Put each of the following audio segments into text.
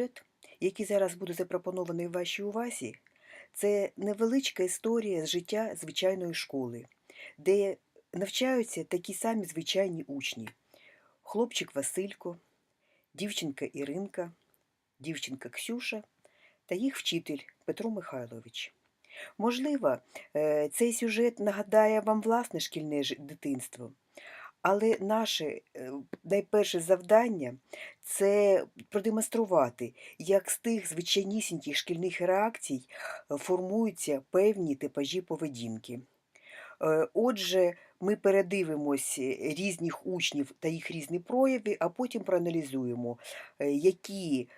Сюжет, який зараз буде запропонований вашій увазі, це невеличка історія з життя звичайної школи, де навчаються такі самі звичайні учні: хлопчик Василько, дівчинка Іринка, дівчинка Ксюша та їх вчитель Петро Михайлович. Можливо, е, цей сюжет нагадає вам власне шкільне дитинство. Але наше е, найперше завдання це продемонструвати, як з тих звичайнісіньких шкільних реакцій е, формуються певні типажі поведінки. Е, Отже, ми передивимось різних учнів та їх різні прояви, а потім проаналізуємо, які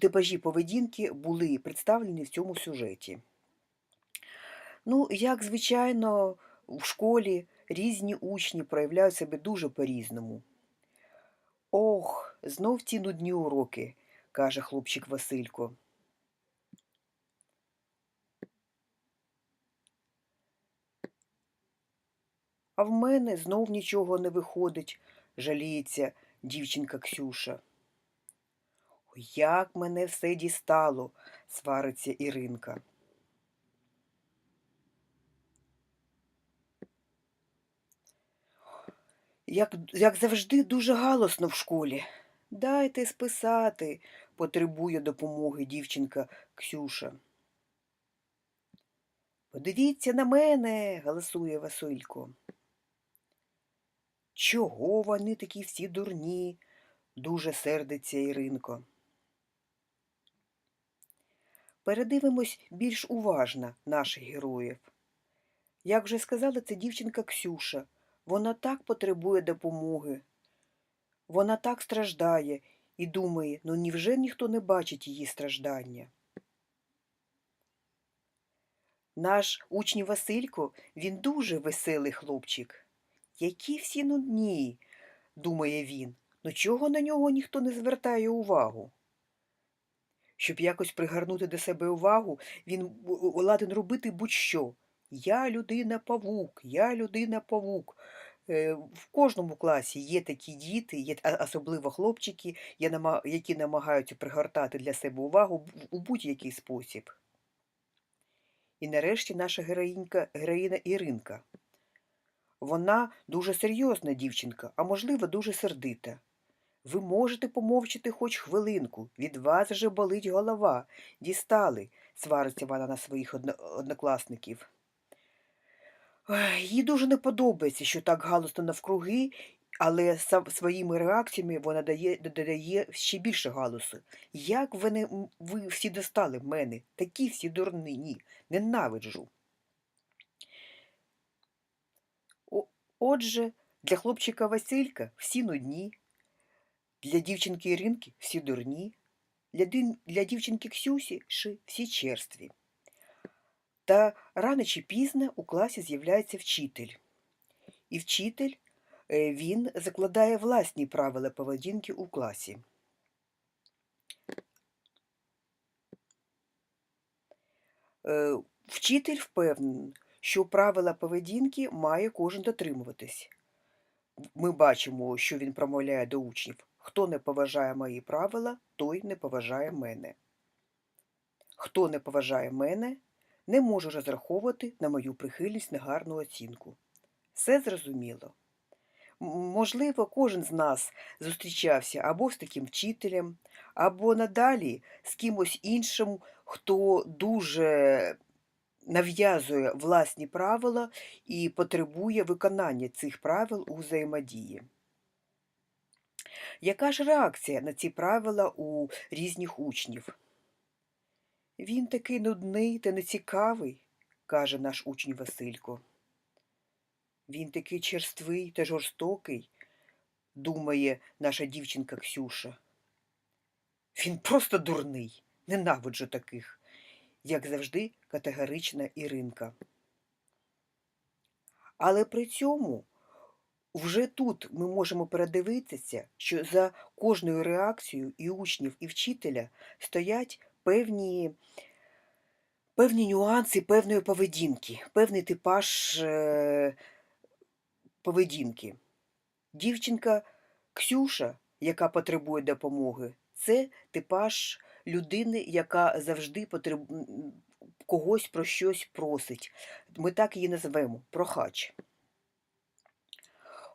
типажі поведінки були представлені в цьому сюжеті. Ну, як звичайно, в школі різні учні проявляють себе дуже по-різному. Ох, знов ті нудні уроки, каже хлопчик Василько. А в мене знов нічого не виходить, жаліється дівчинка Ксюша. Як мене все дістало, свариться Іринка. Як, як завжди, дуже галосно в школі. Дайте списати, потребує допомоги дівчинка Ксюша. Подивіться на мене, галасує Василько. Чого вони такі всі дурні? дуже сердиться Іринко. Передивимось більш уважно наших героїв. Як вже сказала, це дівчинка Ксюша. Вона так потребує допомоги. Вона так страждає і думає, ну невже ніхто не бачить її страждання? Наш учень Василько, він дуже веселий хлопчик. Які всі нудні, думає він. Ну чого на нього ніхто не звертає увагу? Щоб якось пригарнути до себе увагу, він ладен робити будь-що. Я людина павук, я людина павук. Е, В кожному класі є такі діти, є особливо хлопчики, які намагаються пригортати для себе увагу у будь-який спосіб. І нарешті наша героїнька, героїна Іринка. Вона дуже серйозна дівчинка, а можливо, дуже сердита. Ви можете помовчати хоч хвилинку, від вас вже болить голова. Дістали, свариться вона на своїх однокласників. Ой, Їй дуже не подобається, що так галосно навкруги, але своїми реакціями вона дає, додає ще більше галусу. Як ви, не, ви всі достали мене, такі всі дурнині, ненавиджу. Отже, для хлопчика Василька всі нудні, для дівчинки Іринки всі дурні, для, для дівчинки Ксюсі всі черстві. Та рано чи пізно у класі з'являється вчитель. І вчитель е, він закладає власні правила поведінки у класі. Е, Вчитель впевнений, що правила поведінки має кожен дотримуватись. Ми бачимо, що він промовляє до учнів. Хто не поважає мої правила, той не поважає мене. Хто не поважає мене, не може розраховувати на мою прихильність на гарну оцінку. Все зрозуміло. Можливо, кожен з нас зустрічався або з таким вчителем, або надалі з кимось іншим, хто дуже нав'язує власні правила і потребує виконання цих правил у взаємодії. Яка ж реакція на ці правила у різних учнів? Він такий нудний та нецікавий, каже наш учень Василько. Він такий черствий та жорстокий, думає наша дівчинка Ксюша. Він просто дурний, ненавиджу таких, як завжди, категорична Іринка. Але при цьому вже тут ми можемо передивитися, що за кожною реакцією і учнів, і вчителя стоять певні, певні нюанси певної поведінки, певний типаж е, поведінки. Дівчинка Ксюша, яка потребує допомоги, Це типаж людини, яка завжди потреб... когось про щось просить. Ми так її назвемо прохач.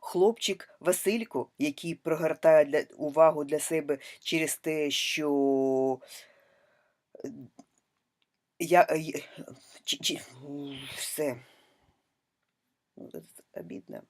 Хлопчик Василько, який пригортає для... увагу для себе через те, що е, я, е, чи, чи, все. Обідно.